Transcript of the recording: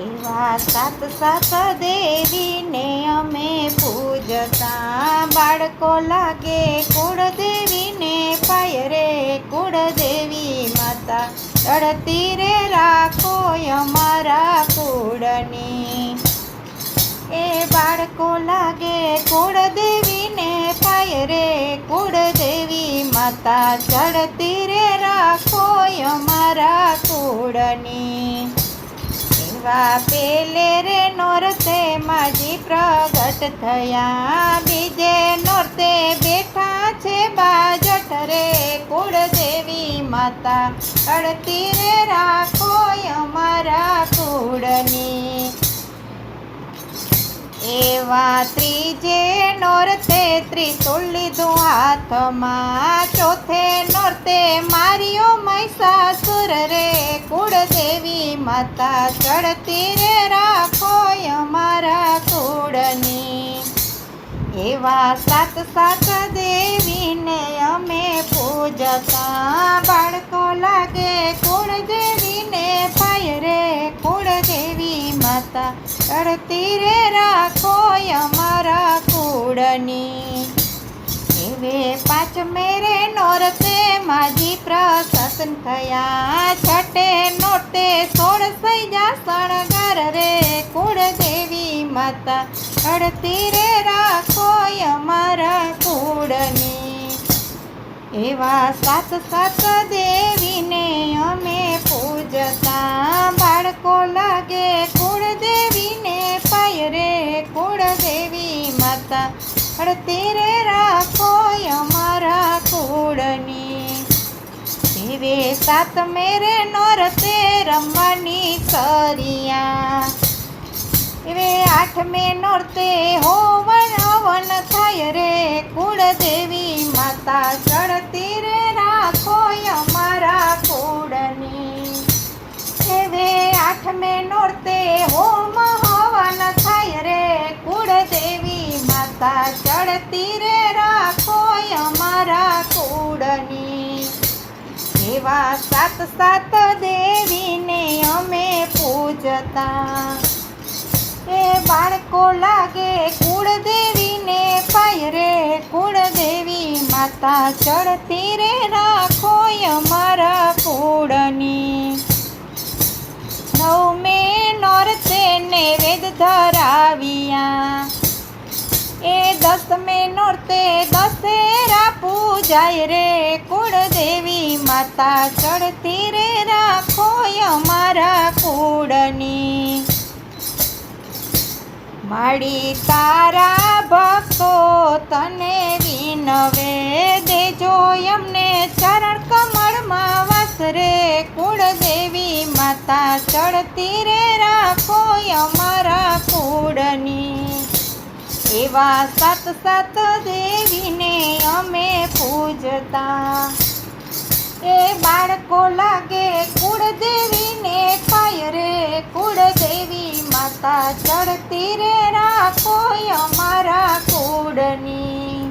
એવા સાત સાત દેવીને અમે પૂજતા. બાળકો લાગે કુળદેવીને પાય રે કુળદેવી માતા. તળતી રે રાખો અમારા કુળની. એ બાળકો લાગે કુળદેવીને પાય રે કુળદેવી માતા. ચડતી રે રાખો અમારા કુળની. એવા પેલે રે નોરતે માજી પ્રગટ થયા. બીજે નોરતે બેઠા છે બાજટ રે કુળદેવી માતા. અડતી રે રાખો અમારા કુળની. એવા ત્રીજે નોરતે ત્રિશુલ લીધું હાથમાં. ચોથે નોરતે માર્યો મહિષાસુર રે, કુળદેવી માતા ચડતી રે, રાખો અમારા કુળની. એવા સાત સાત દેવીને અમે પૂજતા, બાળકો લાગે કુળદેવીને પાય રે, કુળદેવી માતા ચડતી રે, રાખો અમારા કુળની. એવે પાંચ મેરે નોરતે માજી પ્રસન્ન થયા. છઠે નોટે સોળ સૈજા શણગાર રે. કુળદેવી માતા અડતી રે, રાખો અમારા કુળની. એવા સાત સાત દેવીને અમે પૂજતા. બાળકો લાગે કુળદેવીને પાય રે. કુળદેવી માતા અડતી રે દેવે સાત મેરે નોરતે રમવાની સરિયા એવે આઠ મે નોરતે હોવન હવન થાય રે, કુળદેવી માતા ચડતી રે, રાખો અમારા કુળની. એવે આઠ મે નોરતે હોમ હવન થાય રે, કુળદેવી માતા ચડતી રે એવા સાત સાત દેવીને અમે પૂજતા. એ બાળકો લાગે કુળદેવીને પાય રે, કુળદેવી માતા ચડતી રે રાખો અમારા કુળની. નવમે નોરતે ને વેદ ધરાવ્યા. એ દસમે નોરતે દશેરા પૂજાય રે કુળદેવી, માતા ચડતી રે રાખો અમારા કુળની. માડી તારા ભક્તો, તને વિનવે દેજો એમને ચરણ કમળમાં વાસ રે કુળદેવી, માતા ચડતી રે રાખો અમારા એવા સાત સાત દેવીને અમે પૂજતા. એ બાળકો લાગે કુળદેવીને પાય રે, કુળદેવી માતા ચડતી રે રાખો અમારા કુળની.